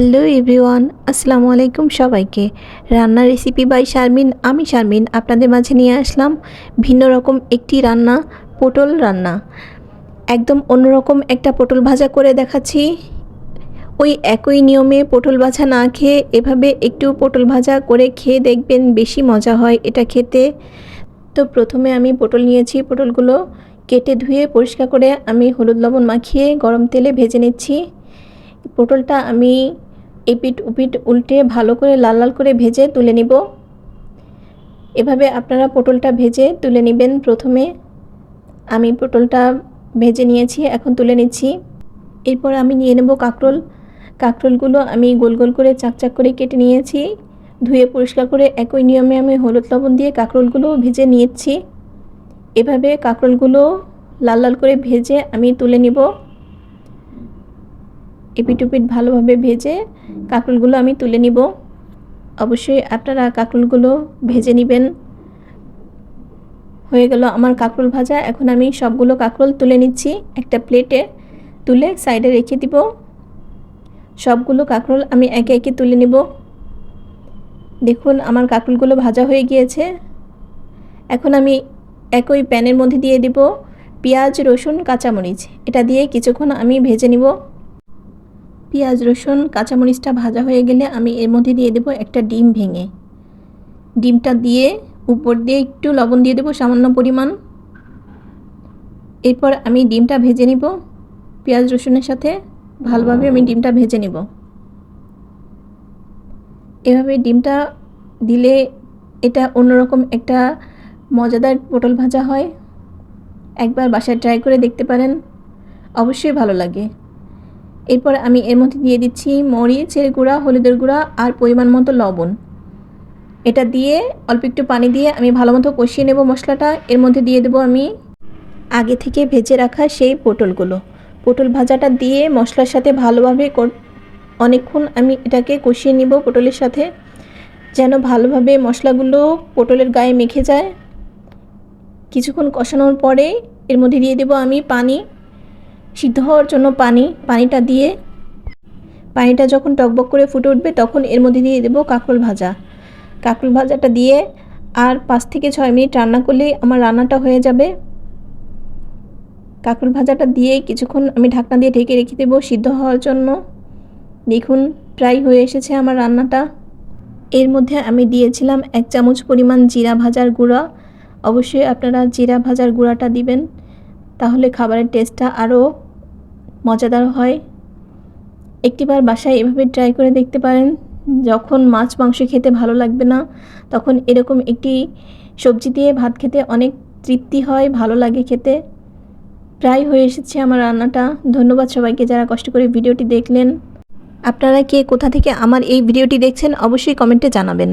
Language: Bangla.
হ্যালো এভরিওয়ান, আসসালামু আলাইকুম সবাইকে। রান্নার রেসিপি বাই শারমিন, আমি শারমিন আপনাদের মাঝে নিয়ে আসলাম ভিন্ন রকম একটি রান্না, পটল রান্না। একদম অন্যরকম একটা পটল ভাজা করে দেখাচ্ছি। ওই একই নিয়মে পটল ভাজা না খেয়ে এভাবে একটু পটল ভাজা করে খেয়ে দেখবেন বেশি মজা হয় এটা খেতে। তো প্রথমে আমি পটল নিয়েছি, পটলগুলো কেটে ধুয়ে পরিষ্কার করে আমি হলুদ লবণ মাখিয়ে গরম তেলে ভেজে নিচ্ছি। পটলটা আমি এপিট উপিট উল্টে ভালো করে লাল লাল করে ভেজে তুলে নিব। এভাবে আপনারা পটলটা ভেজে তুলে নেবেন প্রথমে। আমি পটলটা ভেজে নিয়েছি, এখন তুলে নিচ্ছি। এরপর আমি নিয়ে নেব কাঁকরোল। কাঁকরোলগুলো আমি গোল গোল করে চাকচাক করে কেটে নিয়েছি। ধুয়ে পরিষ্কার করে একই নিয়মে আমি হলুদ লবণ দিয়ে কাঁকরোলগুলো ভেজে নিয়েছি। এভাবে কাঁকরোলগুলো লাল লাল করে ভেজে আমি তুলে নিব। এপিটুপিট ভালোভাবে ভেজে কাঁকরোলগুলো আমি তুলে নিব। অবশ্যই আপনারা কাঁকরোলগুলো ভেজে নেবেন। হয়ে গেল আমার কাঁকরোল ভাজা। এখন আমি সবগুলো কাঁকরোল তুলে নিচ্ছি একটা প্লেটে। তুলে সাইডে রেখে দিব। সবগুলো কাঁকরোল আমি একে একে তুলে নিব। দেখুন আমার কাঁকরোলগুলো ভাজা হয়ে গিয়েছে। এখন আমি একই প্যানের মধ্যে দিয়ে দিব। পেঁয়াজ, রসুন, কাঁচামরিচ। এটা দিয়ে কিছুক্ষণ আমি ভেজে নিব। পেঁয়াজ, রসুন, কাঁচামরিচটা ভাজা হয়ে গেলে আমি এর মধ্যে দিয়ে দেবো একটা ডিম ভেঙে। ডিমটা দিয়ে উপর দিয়ে একটু লবণ দিয়ে দেবো সামান্য পরিমাণ। এরপর আমি ডিমটা ভেজে নিব। পেঁয়াজ, রসুনের সাথে ভালোভাবে আমি ডিমটা ভেজে নিব। এভাবে ডিমটা দিলে এটা অন্যরকম একটা মজাদার পটল ভাজা হয়। একবার বাসায় ট্রাই করে দেখতে পারেন। অবশ্যই ভালো লাগে। এরপর আমি এর মধ্যে দিয়ে দিচ্ছি মরিচের গুঁড়া, হলুদের গুঁড়া আর পরিমাণ মতো লবণ। এটা দিয়ে অল্প একটু পানি দিয়ে আমি ভালো মতো কষিয়ে নেব মশলাটা। এর মধ্যে দিয়ে দেবো আমি আগে থেকে ভেজে রাখা সেই পটলগুলো। পটল ভাজাটা দিয়ে মশলার সাথে ভালোভাবে অনেকক্ষণ আমি এটাকে কষিয়ে নিব পটলের সাথে, যেন ভালোভাবে মশলাগুলো পটলের গায়ে মেখে যায়। কিছুক্ষণ কষানোর পরে এর মধ্যে দিয়ে দেবো আমি পানি। সিদ্ধ হওয়ার জন্য পানি, পানিটা দিয়ে, পানিটা যখন টকবক করে ফুটে উঠবে তখন এর মধ্যে দিয়ে দেবো কাঁকরোল ভাজা। কাঁকরোল ভাজাটা দিয়ে আর পাঁচ থেকে ছয় মিনিট রান্না করলেই আমার রান্নাটা হয়ে যাবে। কাঁকরোল ভাজাটা দিয়ে কিছুক্ষণ আমি ঢাকনা দিয়ে ঢেকে রেখে দেবো সিদ্ধ হওয়ার জন্য। দেখুন, প্রায় হয়ে এসেছে আমার রান্নাটা। এর মধ্যে আমি দিয়েছিলাম এক চামচ পরিমাণ জিরা ভাজার গুঁড়া। অবশ্যই আপনারা জিরা ভাজার গুঁড়াটা দিবেন, তাহলে খাবারের টেস্টটা আরও মজাদার হয়। একটিবার বাসায় এভাবে ট্রাই করে দেখতে পারেন, যখন মাছ, মাংস খেতে ভালো লাগবে না, তখন এরকম একটি সবজি দিয়ে ভাত খেতে অনেক তৃপ্তি হয়, ভালো লাগে খেতে। প্রায় হয়ে এসেছে আমার রান্নাটা। ধন্যবাদ সবাইকে যারা কষ্ট করে ভিডিওটি দেখলেন। আপনারা কে কোথা থেকে আমার এই ভিডিওটি দেখছেন, অবশ্যই কমেন্টে জানাবেন।